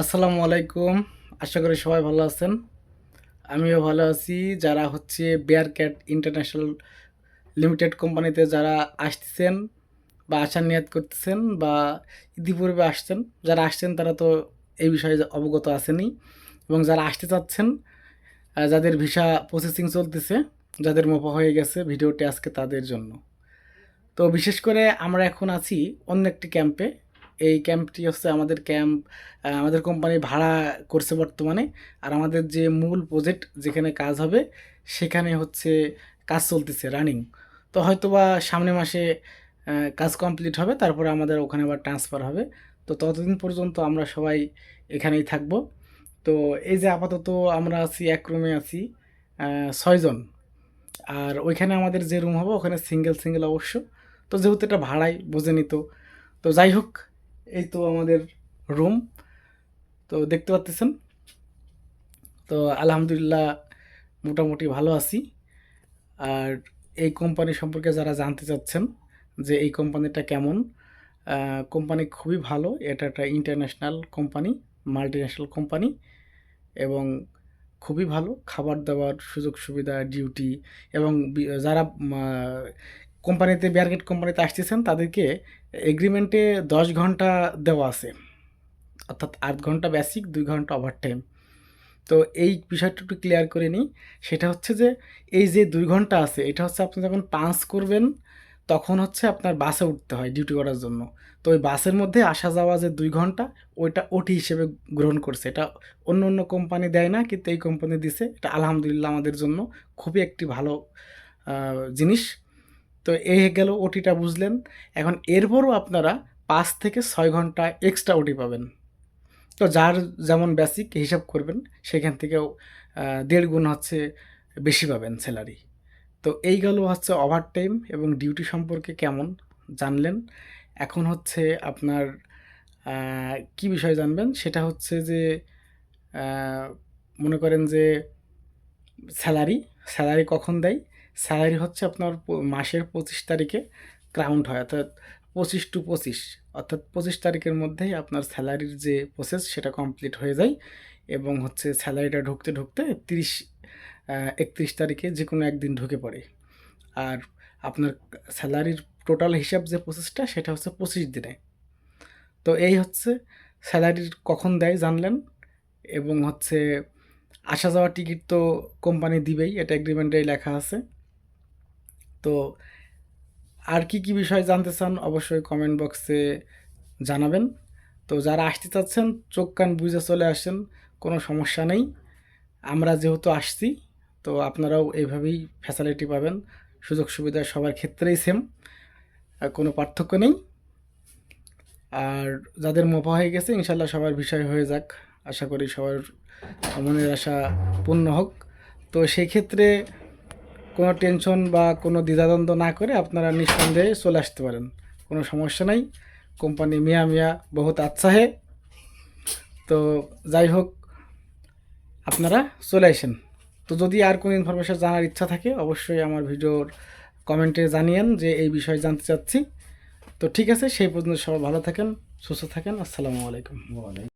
আসসালামু আলাইকুম। আশা করি সবাই ভালো আছেন। আমিও ভালো আছি। যারা হচ্ছে বেয়ার ক্যাট ইন্টারন্যাশনাল লিমিটেড কোম্পানিতে যারা আসতেছেন বা আসার নিয়াত করতেছেন বা ইতিপূর্বে আসছেন, যারা আসছেন তারা তো এই বিষয়ে অবগত আছেনই এবং যারা আসতে চাচ্ছেন যাদের ভিসা প্রসেসিং চলতেছে, যাদের মোপা হয়ে গেছে ভিডিওটি আজকে তাদের জন্য। তো বিশেষ করে আমরা এখন আছি অন্য একটি ক্যাম্পে এই ক্যাম্পটি হচ্ছে আমাদের ক্যাম্প আমাদের কোম্পানি ভাড়া করছে বর্তমানে। আর আমাদের যে মূল প্রজেক্ট যেখানে কাজ হবে, সেখানে হচ্ছে কাজ চলতেছে রানিং তো হয়তো বা সামনে মাসে কাজ কমপ্লিট হবে, তারপরে আমাদের ওখানে আবার ট্রান্সফার হবে। তো ততদিন পর্যন্ত আমরা সবাই এখানেই থাকব। তো এই যে আপাতত আমরা আছি, এক রুমে আছি ছয়জন আর ওইখানে আমাদের যে রুম হবে, ওখানে সিঙ্গেল সিঙ্গেল অবশ্য। তো যেহেতু এটা ভাড়াই বোঝেনি তো তো যাই হোক এই তো আমাদের রুম তো দেখতে পাচ্ছেন তো আলহামদুলিল্লাহ মোটামুটি ভালো আছি। আর এই কোম্পানি সম্পর্কে যারা জানতে চাচ্ছেন যে এই কোম্পানিটা কেমন কোম্পানি খুবই ভালো। এটা একটা international company multi national company এবং খুবই ভালো। খাবার দাবার সুযোগ সুবিধা ডিউটি এবং যারা কোম্পানিতে বিয়ারগেট কোম্পানিতে আসতেছেন, তাদেরকে এগ্রিমেন্টে দশ ঘণ্টা দেওয়া আছে। অর্থাৎ আট ঘণ্টা বেসিক দুই ঘণ্টা ওভার টাইম তো এই বিষয়টা একটু ক্লিয়ার করে নিই। সেটা হচ্ছে যে, এই যে দুই ঘণ্টা আছে, এটা হচ্ছে আপনি যখন পাস করবেন, তখন হচ্ছে আপনার বাসে উঠতে হয় ডিউটি করার জন্য। তো ওই বাসের মধ্যে আসা যাওয়া যে দুই ঘণ্টা, ওইটা ওটি হিসেবে গ্রহণ করছে। এটা অন্য অন্য কোম্পানি দেয় না, কিন্তু এই কোম্পানি দিছে। এটা আলহামদুলিল্লাহ আমাদের জন্য খুবই একটি ভালো জিনিস। তো এই গেল ওটিটা বুঝলেন। এখন এরপরও আপনারা পাঁচ থেকে ছয় ঘণ্টা এক্সট্রা ওটি পাবেন। তো যার যেমন বেসিক হিসাব করবেন, সেখান থেকেও দেড় গুণ হচ্ছে বেশি পাবেন স্যালারি তো এই গেল হচ্ছে ওভার টাইম এবং ডিউটি সম্পর্কে কেমন জানলেন। এখন হচ্ছে আপনার কি বিষয় জানবেন? সেটা হচ্ছে যে মনে করেন যে স্যালারি স্যালারি কখন দেয়? স্যালারি হচ্ছে আপনার মাসের পঁচিশ তারিখে ক্রাউন্ড হয়, অর্থাৎ পঁচিশ টু পঁচিশ। অর্থাৎ পঁচিশ তারিখের মধ্যেই আপনার স্যালারির যে প্রসেস সেটা কমপ্লিট হয়ে যায় এবং হচ্ছে স্যালারিটা ঢুকতে ঢুকতে তিরিশ একত্রিশ তারিখে যে কোনো একদিন ঢুকে পড়ে। আর আপনার স্যালারির টোটাল হিসাব যে প্রসেসটা সেটা হচ্ছে পঁচিশ দিনে। তো এই হচ্ছে স্যালারির কখন দেয় জানলেন এবং হচ্ছে আসা যাওয়ার টিকিট তো কোম্পানি দিবেই, এটা এগ্রিমেন্টেই লেখা আছে। তো আর কি কি বিষয় জানতে চান অবশ্যই কমেন্ট বক্সে জানাবেন। তো যারা আসতে চাচ্ছেন, চোখ কান বুঝে চলে আসেন, কোনো সমস্যা নেই। আমরা যেহেতু আসছি, তো আপনারাও এইভাবেই ফ্যাসিলিটি পাবেন। সুযোগ সুবিধা সবার ক্ষেত্রেই সেম কোনো পার্থক্য নেই। আর যাদের মোপা হয়ে গেছে, ইনশাল্লাহ সবার বিষয় হয়ে যাক। আশা করি সবার মনের আশা পূর্ণ হোক। তো সেই ক্ষেত্রে কোনো টেনশন বা কোনো দ্বিধাদ্বন্দ্ব না করে আপনারা নিঃসন্দেহে চলে আসতে পারেন। কোনো সমস্যা নাই। কোম্পানি মিয়া মিয়া বহুত আচ্ছা হে তো যাই হোক, আপনারা চলে আসেন। তো যদি আর কোনো ইনফরমেশন জানার ইচ্ছা থাকে, অবশ্যই আমার ভিডিওর কমেন্টে জানিয়েন যে এই বিষয়ে জানতে চাচ্ছি। তো ঠিক আছে, সেই পর্যন্ত সবাই ভালো থাকেন, সুস্থ থাকেন। আসসালামু আলাইকুম।